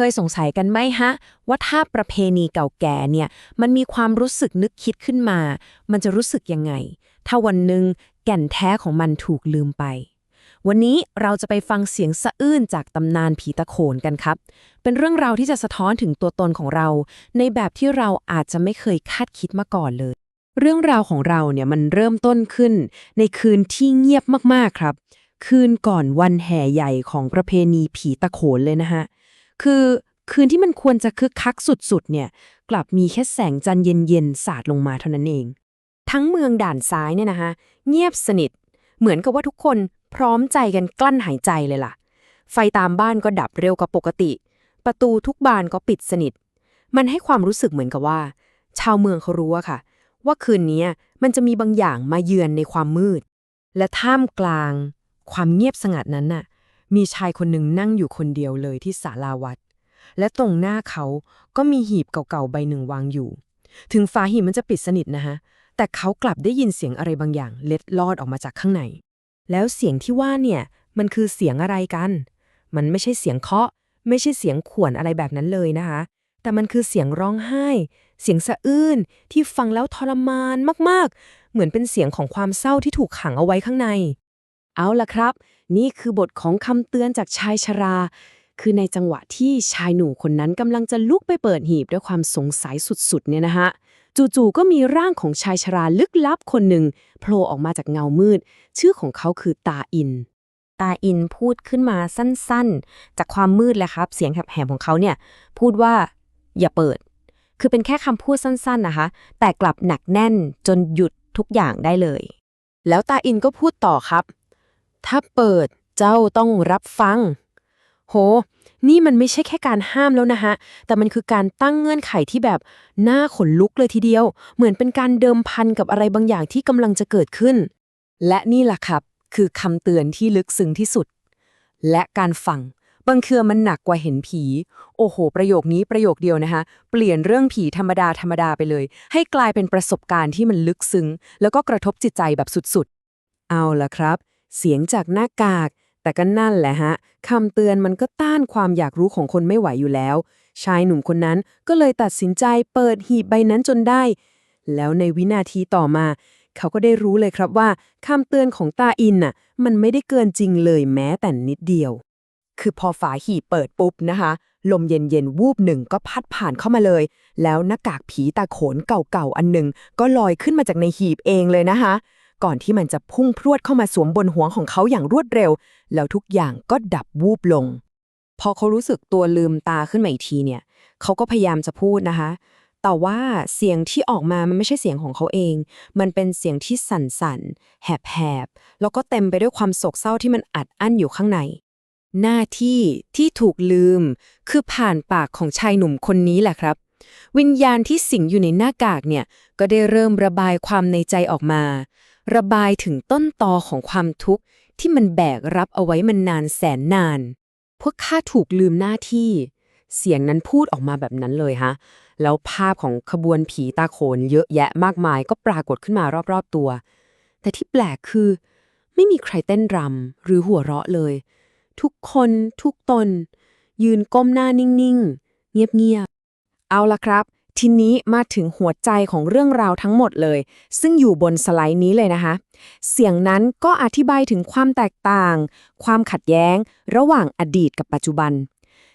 เคยสงสัยกันไหมฮะ ว่าถ้าประเพณีเก่าแก่เนี่ยมันมีความรู้สึกนึกคิดขึ้นมา มันจะรู้สึกยังไง ถ้าวันหนึ่งแก่นแท้ของมันถูกลืมไป วันนี้เราจะไปฟังเสียงสะอื้นจากตำนานผีตะโขนกันครับ เป็นเรื่องราวที่จะสะท้อนถึงตัวตนของเรา ในแบบที่เราอาจจะไม่เคยคาดคิดมาก่อนเลย เรื่องราวของเราเนี่ยมันเริ่มต้นขึ้น ในคืนที่เงียบมากๆครับ คืนก่อนวันแห่ใหญ่ของประเพณีผีตะโขนเลยนะฮะ คือคืนที่มันควรจะคึกคักสุดๆ เนี่ย กลับมีแค่แสงจันทร์เย็นๆ สาดลงมาเท่านั้นเอง ทั้งเมืองด่านซ้ายเนี่ยนะคะเงียบสนิท เหมือนกับว่าทุกคนพร้อมใจกันกลั้นหายใจเลยล่ะ ไฟตามบ้านก็ดับเร็วกว่าปกติ ประตูทุกบานก็ปิดสนิท มันให้ความรู้สึกเหมือนกับว่า ชาวเมืองเขารู้อะค่ะ ว่าคืนนี้มันจะมีบางอย่างมาเยือนในความมืด และท่ามกลาง ความเงียบสงัดนั้นน่ะ มีชายคนหนึ่งนั่งอยู่คนเดียวเลยที่ศาลาวัด และตรงหน้าเขาก็มีหีบเก่าๆใบหนึ่งวางอยู่ ถึงฝาหีบมันจะปิดสนิทนะฮะ แต่เขากลับได้ยินเสียงอะไรบางอย่าง เล็ดลอดออกมาจากข้างใน แล้วเสียงที่ว่าเนี่ย มันคือเสียงอะไรกัน มันไม่ใช่เสียงเคาะ ไม่ใช่เสียงข่วนอะไรแบบนั้นเลยนะคะ แต่มันคือเสียงร้องไห้ เสียงสะอื้นที่ฟังแล้วทรมานมากๆ เหมือนเป็นเสียงของความเศร้าที่ถูกขังเอาไว้ข้างใน เอาล่ะครับ นี่คือบทของคำเตือนจากชายชรา คือในจังหวะที่ชายหนุ่มคนนั้นกำลังจะลุกไปเปิดหีบด้วยความสงสัยสุดๆเนี่ยนะฮะจู่ๆก็มีร่างของชายชราลึกลับคนหนึ่งโผล่ออกมาจากเงามืด ชื่อของเขาคือตาอิน ตาอินพูดขึ้นมาสั้นๆ จากความมืดแหละครับ เสียงแหบๆของเขาเนี่ย พูดว่าอย่าเปิด คือเป็นแค่คำพูดสั้นๆนะคะ แต่กลับหนักแน่นจนหยุดทุกอย่างได้เลย แล้วตาอินก็พูดต่อครับ ถ้าเปิดเจ้าต้องรับฟัง โห นี่มันไม่ใช่แค่การห้ามแล้วนะฮะ แต่มันคือการตั้งเงื่อนไขที่แบบหน้าขนลุกเลยทีเดียว เหมือนเป็นการเดิมพันกับอะไรบางอย่างที่กำลังจะเกิดขึ้น และนี่แหละครับ คือคำเตือนที่ลึกซึ้งที่สุด และการฟังบางเครือมันหนักกว่าเห็นผี โอ้โห ประโยคนี้ประโยคเดียวนะคะ เปลี่ยนเรื่องผีธรรมดาธรรมดาไปเลย ให้กลายเป็นประสบการณ์ที่มันลึกซึ้ง แล้วก็กระทบจิตใจแบบสุดๆ เอาละครับ เสียงจากหน้ากาก แต่ก็นั่นแหละฮะคำเตือนมันก็ต้านความอยากรู้ของคนไม่ไหวอยู่แล้ว ชายหนุ่มคนนั้นก็เลยตัดสินใจเปิดหีบใบนั้นจนได้ แล้วในวินาทีต่อมา เขาก็ได้รู้เลยครับว่าคำเตือนของตาอินน่ะ มันไม่ได้เกินจริงเลยแม้แต่นิดเดียว คือพอฝาหีบเปิดปุ๊บนะคะ ลมเย็นๆวูบหนึ่งก็พัดผ่านเข้ามาเลย แล้วหน้ากากผีตาโขนเก่าๆอันหนึ่งก็ลอยขึ้นมาจากในหีบเองเลยนะคะ ก่อนที่มันจะพุ่งพรวดเข้ามาสวมบนหัวของเขาอย่างรวดเร็ว แล้วทุกอย่างก็ดับวูบลง พอเขารู้สึกตัวลืมตาขึ้นมาอีกทีเนี่ย เขาก็พยายามจะพูดนะคะ แต่ว่าเสียงที่ออกมามันไม่ใช่เสียงของเขาเอง มันเป็นเสียงที่สั่นๆ แหบๆ แล้วก็เต็มไปด้วยความโศกเศร้าที่มันอัดอั้นอยู่ข้างใน หน้าที่ที่ถูกลืม คือผ่านปากของชายหนุ่มคนนี้แหละครับวิญญาณที่สิงอยู่ในหน้ากากเนี่ย ก็ได้เริ่มระบายความในใจออกมา ระบายถึงต้นตอของความทุกข์ที่มันแบกรับเอาไว้มันนานแสนนาน พวกข้าถูกลืมหน้าที่ เสียงนั้นพูดออกมาแบบนั้นเลยฮะ แล้วภาพของขบวนผีตาโขนเยอะแยะมากมายก็ปรากฏขึ้นมารอบๆตัว แต่ที่แปลกคือ ไม่มีใครเต้นรำหรือหัวเราะเลย ทุกคนทุกตน ยืนก้มหน้านิ่งๆ เงียบๆ เอาละครับ ทีนี้มาถึงหัวใจของเรื่องราวทั้งหมดเลย ซึ่งอยู่บนสไลด์นี้เลยนะคะ เสียงนั้นก็อธิบายถึงความแตกต่าง ความขัดแย้ง ระหว่างอดีตกับปัจจุบัน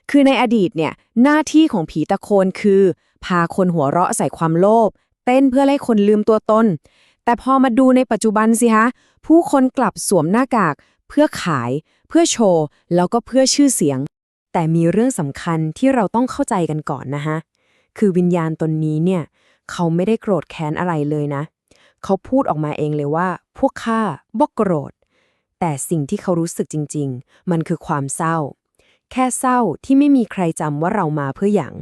คือในอดีตเนี่ยหน้าที่ของผีตะโคนคือ พาคนหัวเราะใส่ความโลภเต้นเพื่อให้คนลืมตัวตน แต่พอมาดูในปัจจุบันสิฮะผู้คนกลับสวมหน้ากาก เพื่อขาย เพื่อโชว์ แล้วก็เพื่อชื่อเสียง แต่มีเรื่องสำคัญที่เราต้องเข้าใจกันก่อนนะฮะ คือวิญญาณตนนี้เนี่ยเขาไม่ได้โกรธแค้นอะไรเลยนะ เขาพูดออกมาเองเลยว่า พวกข้าบ่โกรธ แต่สิ่งที่เขารู้สึกจริง ๆ มันคือความเศร้า แค่เศร้าที่ไม่มีใครจำว่าเรามาเพื่ออย่าง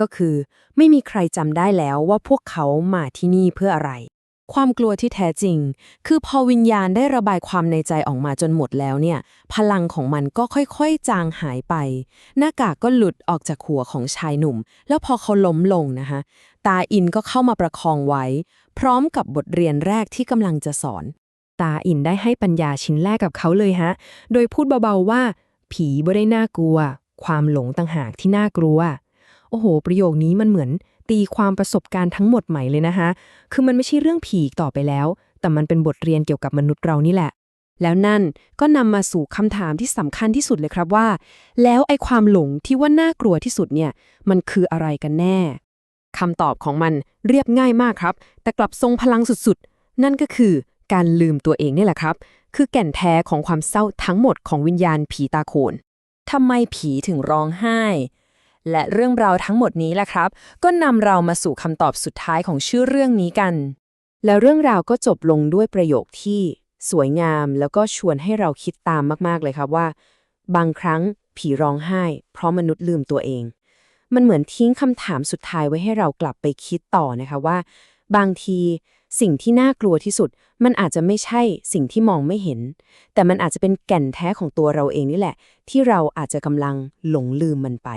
ก็คือไม่มีใครจำได้แล้วว่าพวกเขามาที่นี่เพื่ออะไร ความกลัวที่แท้จริง คือพอวิญญาณได้ระบายความในใจออกมาจนหมดแล้วเนี่ย พลังของมันก็ค่อยๆ จางหายไป หน้ากากก็หลุดออกจากหัวของชายหนุ่ม แล้วพอเขาล้มลงนะคะตาอินก็เข้ามาประคองไว้ พร้อมกับบทเรียนแรกที่กำลังจะสอน ตาอินได้ให้ปัญญาชิ้นแรกกับเขาเลยฮะ โดยพูดเบาๆว่า ผีบ่ได้น่ากลัว ความหลงต่างหากที่น่ากลัว โอ้โห ประโยคนี้มันเหมือน ตีความประสบการณ์ทั้งหมดใหม่เลยนะคะ คือมันไม่ใช่เรื่องผีต่อไปแล้ว แต่มันเป็นบทเรียนเกี่ยวกับมนุษย์เรานี่แหละ แล้วนั่นก็นำมาสู่คำถามที่สำคัญที่สุดเลยครับว่า แล้วไอ้ความหลงที่ว่าน่ากลัวที่สุดเนี่ย มันคืออะไรกันแน่คำตอบของมันเรียบง่ายมากครับ แต่กลับทรงพลังสุดๆ นั่นก็คือการลืมตัวเองนี่แหละครับ คือแก่นแท้ของความเศร้าทั้งหมดของวิญญาณผีตาโขนทำไมผีถึงร้องไห้ และเรื่องราวทั้งหมดนี้แหละครับ ก็นำเรามาสู่คำตอบสุดท้ายของชื่อเรื่องนี้กัน แล้วเรื่องราวก็จบลงด้วยประโยคที่สวยงามแล้วก็ชวนให้เราคิดตามมากๆเลยครับว่า บางครั้งผีร้องไห้ เพราะมนุษย์ลืมตัวเอง มันเหมือนทิ้งคำถามสุดท้ายไว้ให้เรากลับไปคิดต่อนะคะว่า บางทีสิ่งที่น่ากลัวที่สุด มันอาจจะไม่ใช่สิ่งที่มองไม่เห็น แต่มันอาจจะเป็นแก่นแท้ของตัวเราเองนี่แหละ ที่เราอาจจะกำลังหลงลืมมันไป